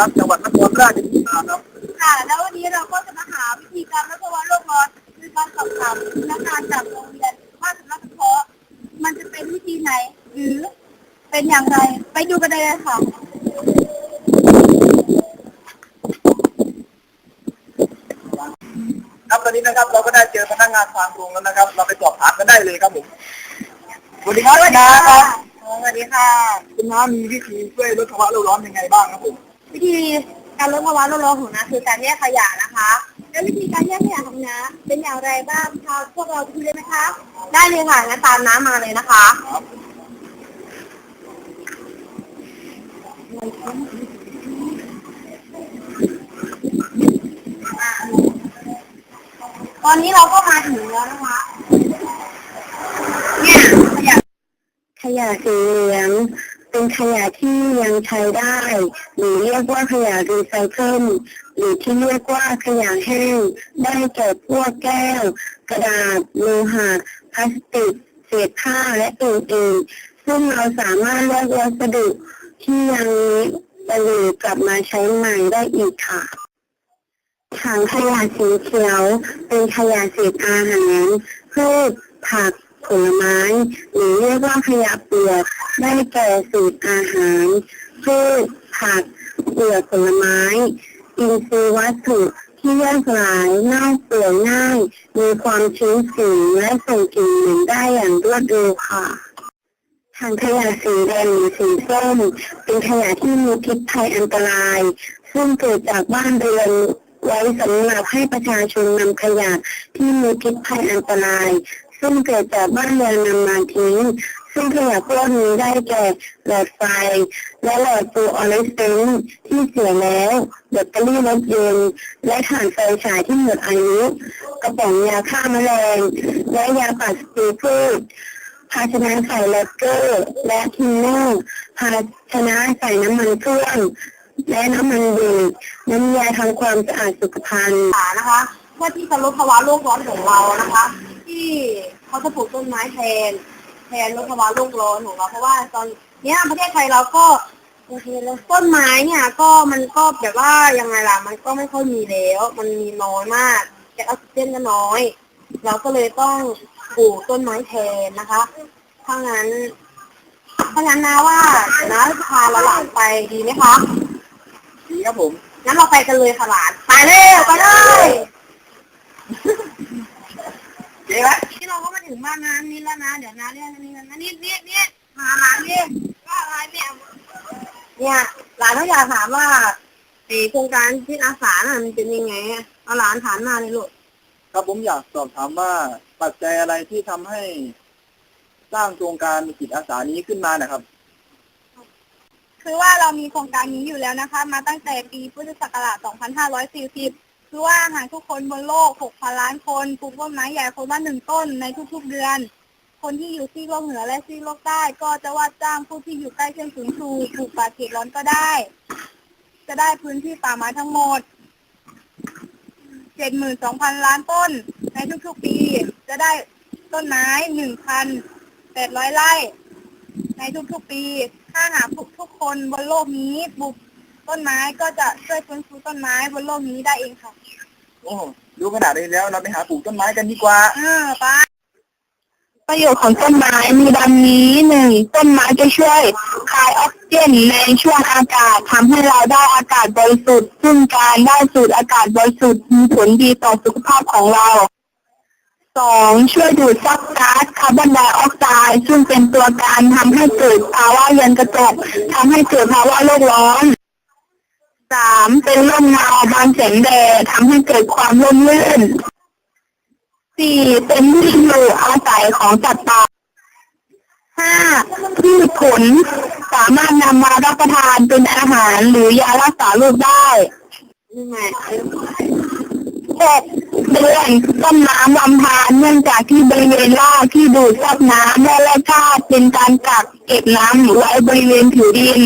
รักษ์จังหวัดนครราชสีมาครับ ค่ะ แล้ววันนี้เราก็จะมาหาวิธีการลดภาวะโลกร้อนด้วยการสอบถามพนักงานจากโรงเรียนบ้านสำนักเฉพาะมันจะเป็นวิธีไหน หรือเป็นอย่างไร ไปดูกันเลยค่ะครับตอนนี้นะครับเราก็ได้เจอพนักงานทางโรงแล้วนะครับ เราไปสอบถามกันได้เลยครับผมสวัสดีครับคุณน้าครับสวัสดีค่ะ คุณน้ามีวิธีช่วยลดภาวะโลกร้อนยังไงบ้างครับผม วิธีการลดภาวะโลกร้อนของนะคือการแยกขยะนะคะ แล้ววิธีการแยกขยะของนะเป็นอย่างไรบ้างพาพวกเราไปดูได้ไหมคะ ได้เลยค่ะงั้นตามน้ำมาเลยนะคะตอนนี้เราก็มาถึงแล้วนะคะเนี่ยขยะขยะสีเหลือง เป็นขยะที่ยังใช้ได้ หรือเรียกว่าขยะรีไซเคิลหรือที่เรียกว่าขยะแห้ง ได้แก่พวกแก้ว กระดาษโลหะพลาสติก เศษผ้าและอื่นๆซึ่งเราสามารถเลือกวัสดุที่ยังประโยชน์กลับมาใช้ใหม่ได้อีกค่ะถังขยะสีเขียว เป็นขยะเศษอาหารพืชผัก ผลไม้ หรือเรียกว่าขยะเปลือกได้แก่สูตรอาหารพืชผักเปลือกผลไม้ อินทรีย์วัตถุที่ย่อยสลายเน่าเปื่อยง่ายมีความชื้นสูงและส่งกลิ่นเหม็นได้อย่างรวดเร็วค่ะถังขยะสีแดงหรือสีส้มเป็นขยะที่มีพิษภัยอันตราย ซึ่งเกิดจากบ้านเรือนไว้สำหรับให้ประชาชนนำขยะที่มีพิษภัยอันตราย ซึ่งเกิดจากบ้านเรือนนำมาทิ้ง ซึ่งขยะพวกนี้ได้แก่หลอดไฟ และหลอดฟลูออเรสเซนต์ที่เสียแล้วแบตเตอรี่รถยนต์และถ่านไฟฉายที่หมดอายุกระป๋องยาฆ่าแมลง และยาปัดสเปรย์พืชภาชนะใส่แลเกอร์และทินเนอร์ภาชนะใส่น้ำมันเครื่องและน้ำมันเบรกน้ำยาทำความสะอาดสุขภัณฑ์นะคะเพื่อที่จะลดภาวะโลกร้อนของเรานะคะ ที่เขาจะปลูกต้นไม้แทน แทนลดภาวะโลกร้อนของเราเพราะว่าตอนเนี้ยประเทศไทยเราก็โอเคเลยต้นไม้เนี่ยก็มันก็แบบว่ายังไงล่ะมันก็ไม่ค่อยมีแล้ว มันมีน้อยมากแก๊สออกซิเจนก็น้อย เราก็เลยต้องปลูกต้นไม้แทนนะคะถ้างั้นถ้างั้นนะว่านะพาเราหลานไปดีไหมคะดีครับผมงั้นเราไปกันเลยค่ะหลานไปเลยไปเลย เจ๊ไหมที่เราก็มาถึงบ้านน้ำนี่แล้วนะเดี๋ยวนะเรียกนี่นะนี่นี่นี่หาหลานนี่ว่าอะไรเนี่ยเนี่ยหลานเขาอยากถามว่าไอโครงการที่อาสาน่ะมันเป็นยังไงอะเอาหลานถามมาเลยลูกครับผมอยากสอบถามว่าปัจจัยอะไรที่ทำให้สร้างโครงการจิตอาสานี้ขึ้นมานะครับ คือว่าเรามีโครงการนี้อยู่แล้วนะคะ มาตั้งแต่ปีพุทธศักราช 2540 คือว่าหากทุกคนบนโลก 6,000 ล้านคนปลูกต้นไม้ใหญ่คนละหนึ่งต้นในทุกๆเดือน คนที่อยู่ซีกโลกเหนือและซีกโลกใต้ก็จะว่าจ้างผู้ที่อยู่ใกล้เส้นศูนย์สูปลูกป่าเขตร้อนก็ได้ จะได้พื้นที่ป่าไม้ทั้งหมด 72,000 ล้านต้นในทุกๆปี จะได้ต้นไม้ 1,800 ไร่ ในทุกๆปี ถ้าหากทุกคนบนโลกนี้ปลูก ต้นไม้ก็จะช่วยฟื้นฟูต้นไม้บนโลกนี้ได้เองค่ะโอ้รู้ขนาดนี้แล้วเราไปหาปลูกต้นไม้กันดีกว่าเออป้าประโยชน์ของต้นไม้มีดังนี้หนึ่งต้นไม้จะช่วยคายออกซิเจนในช่วงอากาศทำให้เราได้อากาศบริสุทธิ์ซึ่งการได้สูดอากาศบริสุทธิ์มีผลดีต่อสุขภาพของเราสองช่วยดูดซับก๊าซคาร์บอนไดออกไซด์ซึ่งเป็นตัวการทำให้เกิดภาวะเรือนกระจกทำให้เกิดภาวะโลกร้อน สามเป็นร่มเงาบางแสงแดดทำให้เกิดความร่มรื่นสี่เป็นที่อยู่อาศัยของสัตว์ป่าห้าพืชผล สามารถนำมารับประทานเป็นอาหารหรือยารักษาโรคได้นี่ไงหกเดือนต้นน้ำลำธารเนื่องจากที่บริเวณรากที่ดูดซับน้ำและแร่ธาตุเป็นการกักเก็บน้ำไว้บริเวณผิวดิน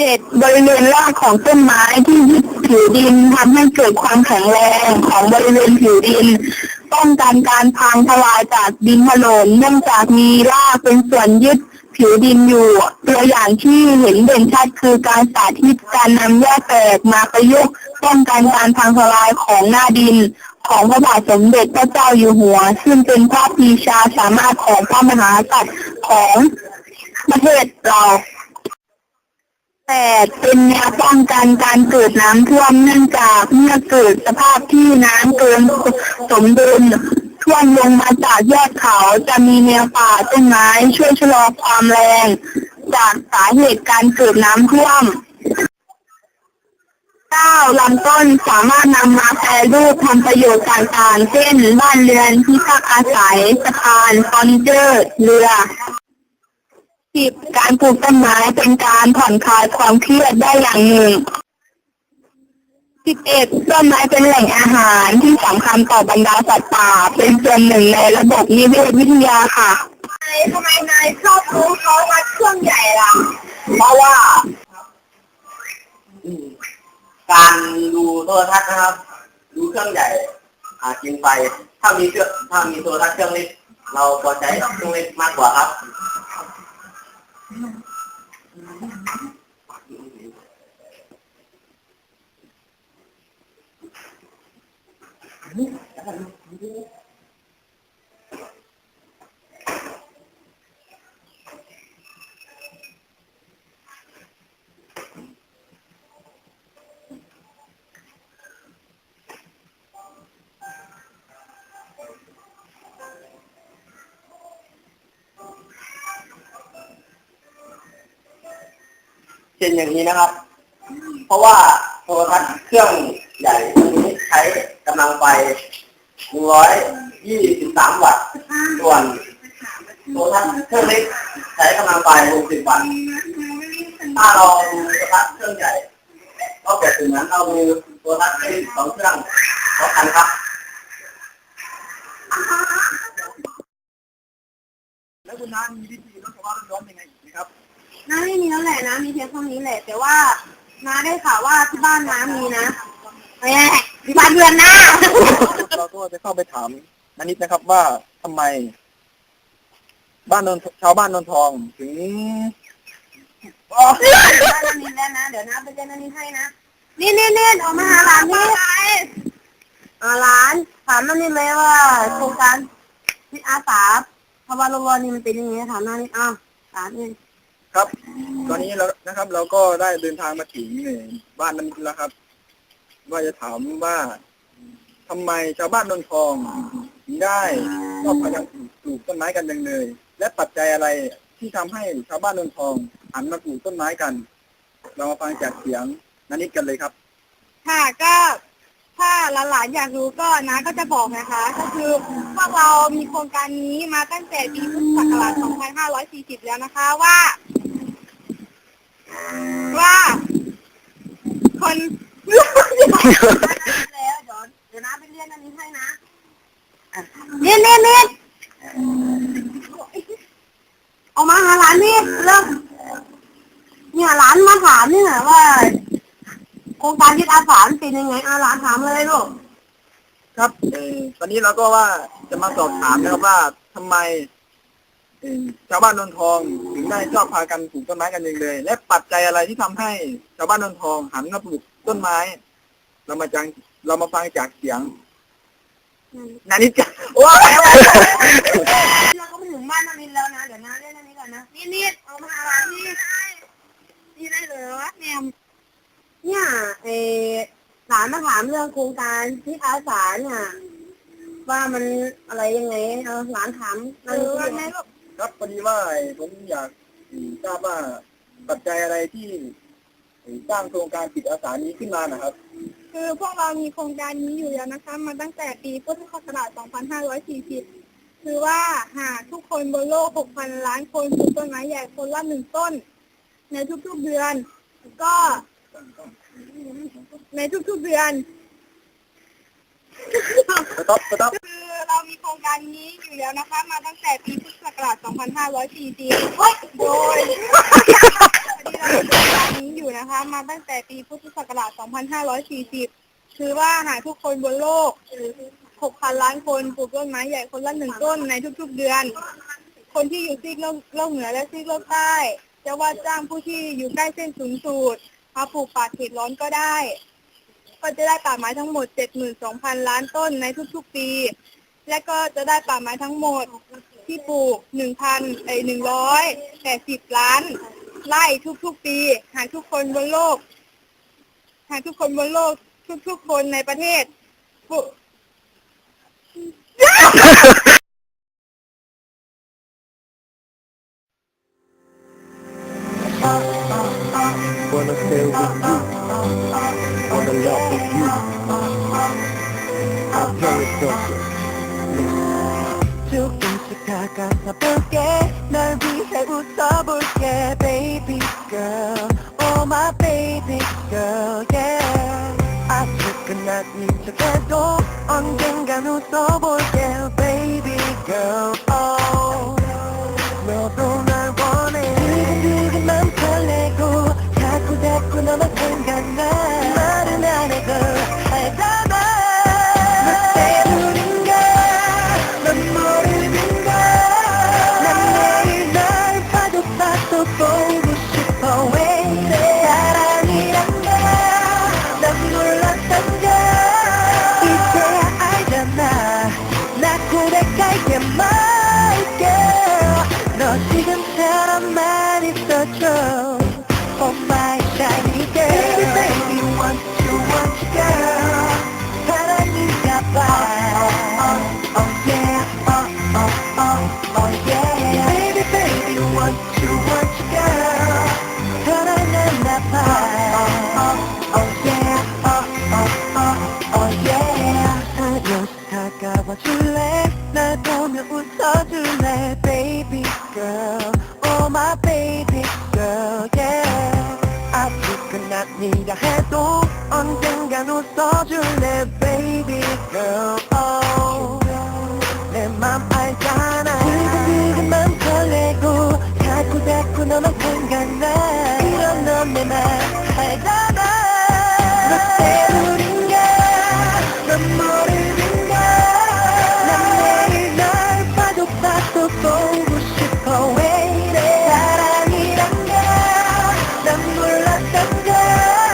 เจ็ดบริเวณรากของต้นไม้ที่ยึดผิวดินทำให้เกิดความแข็งแรงของบริเวณผิวดิน ป้องกันการพังทลายจากดินถล่มเนื่องจากมีรากเป็นส่วนยึดผิวดินอยู่ ตัวอย่างที่เห็นเด่นชัดคือการสาธิตการนำแย่แตกมาประยุกต์ป้องกันการพังทลายของหน้าดิน ของพระบาทสมเด็จพระเจ้าอยู่หัว ซึ่งเป็นพระปีชาสามารถของพระมหากษัตริย์ของประเทศเรา แต่เป็นแนวป้องกันการเกิดน้ำท่วมเนื่องจากเมื่อเกิดสภาพที่น้ำเกินสมดุลท่วมลงมาจากยอดเขาจะมีแนวป่าต้นไม้ช่วยชะลอความแรง จากสาเหตุการเกิดน้ำท่วมเก้าลำต้นสามารถนำมาแปรรูปทำประโยชน์ต่างๆ เช่น บ้านเรือนที่พักอาศัยสะพานฟอนิเจอร์ เรือ สิบการปลูกต้นไม้เป็นการผ่อนคลายความเครียดได้อย่างหนึ่งสิบเอ็ดต้นไม้เป็นแหล่งอาหารที่สำคัญต่อบรรดาสัตว์ป่า เป็นส่วนหนึ่งในระบบนิเวศวิทยาค่ะทำไมนายชอบรู้เขาวัดเครื่องใหญ่ล่ะ เพราะว่าอืมการดูโทรทัศน์นะครับ ดูเครื่องใหญ่อากินไฟถ้ามีเครื่องถ้ามีโทรทัศน์เครื่องเล็กเราพอใจกับเครื่องเล็กมากกว่าครับ Ini, เช่นอย่างนี้นะครับ เพราะว่าโทรทัศน์เครื่องใหญ่ตัวนี้ใช้กำลังไฟ123 วัตต์ ส่วนโทรทัศน์เครื่องเล็กใช้กำลังไฟ60 วัตต์ ถ้าเราดูโทรทัศน์เครื่องใหญ่ ก็เปรียบเสมือนเราดูโทรทัศน์เครื่สองเครื่องพร้อมกันครับแล้วคุณน้ามีวิธีลดภาวะร้อนยังไงอีกไหมครับ น้าไม่มีแล้วแหละนะ มีเพียงเท่านี้แหละ แต่ว่าน้าได้ข่าวว่าที่บ้านน้ามีนะแหมที่บ้านเรือนนะเราก็จะเข้าไปถามนันนิดนะครับว่าทำไม บ้านนนชาวบ้านนนทองถึงบ้านนานินแล้วนะ เดี๋ยวนะไปเจอนานินให้นะ นี่นี่นี่ออกมาหาหลานนี่อ่าหลานถามนานินเลยว่าโครงการจิตอาสาภาวะโลกร้อนนี่มันเป็นยังไงถามนานินอ้าวถามนี่ ครับ ตอนนี้เรานะครับ เราก็ได้เดินทางมาถึงบ้านนั้นแล้วครับ ว่าจะถามว่าทำไมชาวบ้านนนทองถึงได้ชอบพากันปลูกต้นไม้กันจังเลย และปัจจัยอะไรที่ทำให้ชาวบ้านนนทองหันมาปลูกต้นไม้กัน เรามาฟังจากเสียงนันนิดกันเลยครับ ค่ะก็ถ้าหลานๆอยากรู้ก็นะก็จะบอกนะคะ ก็คือพวกเรามีโครงการนี้มาตั้งแต่ปีพุทธศักราช 2540 แล้วนะคะว่า ว่า คนแล้วเดี๋ยวเดี๋ยวนะไปเรียนอันนี้ให้นะเรียนเรียนเรียนออกมาหาหลานนี่เริ่มเนี่ยหลานมาถามนี่ยว่าโครงการยึดอาสานเป็นยังไงอาหลานถามเลยลูกครับตอนนี้เราก็ว่าจะมาสอบถามนะครับว่าทำไม ชาวบ้านนนทองถึงได้ชอบพากันปลูกต้นไม้กันเองเลย และปัจจัยอะไรที่ทำให้ชาวบ้านนนทองหันมาปลูกต้นไม้ เรามาจังเรามาฟังจากเสียงนานิดกันว้าวเราก็ไปถึงบ้านนารินแล้วนะเดี๋ยวนะเล่นอันนี้ก่อนนะนี่นี่เอามาหาหลานนี่นี่ได้เลยว่าเนี่ยเนี่ยเออหลานมาถามเรื่องโครงการที่อาสาเนี่ยว่ามันอะไรยังไงเอาหลานถามนารินว่าไงลูก ครับพอดีว่าผมอยากทราบว่าปัจจัยอะไรที่สร้างโครงการจิตอาสานี้ขึ้นมานะครับ คือพวกเรามีโครงการนี้อยู่แล้วนะคะ มาตั้งแต่ปีพุทธศักราช 2540 คือว่าหากทุกคนบนโลก 6,000 ล้านคนปลูกต้นไม้ใหญ่คนละหนึ่งต้น ในทุกๆเดือน ก็ ในทุกๆเดือนสต็อปสต็อปคือเรา มีโครงการนี้อยู่แล้วนะคะ มาตั้งแต่ปีพุทธศักราช 2540 โดยที่เรามีโครงการนี้อยู่นะคะ มาตั้งแต่ปีพุทธศักราช 2540 คือว่าหาทุกคนบนโลก6,000 ล้านคนปลูกต้นไม้ใหญ่คนละหนึ่งต้นในทุกๆเดือน คนที่อยู่ซีกโลกโลกเหนือและซีกโลกใต้ จะว่าจ้างผู้ที่อยู่ใกล้เส้นศูนย์สูตรมาปลูกป่าเขตร้อนก็ได้ ก็จะได้ป่าไม้ทั้งหมด 72,000 ล้านต้นในทุกๆปี และก็จะได้ป่าไม้ทั้งหมดที่ปลูกหนึ่งพันเอ้หนึ่งร้อยแปดสิบล้านไร่ทุกๆปี หากทุกคนบนโลก หากทุกคนบนโลก ทุกๆคนในประเทศปลูกวันละเซลล์ I've done it, doctor. 다가서볼게. 널 위해 웃어볼게 baby girl. Oh my baby girl yeah. 아직 끝난 척해도 언젠간 웃어볼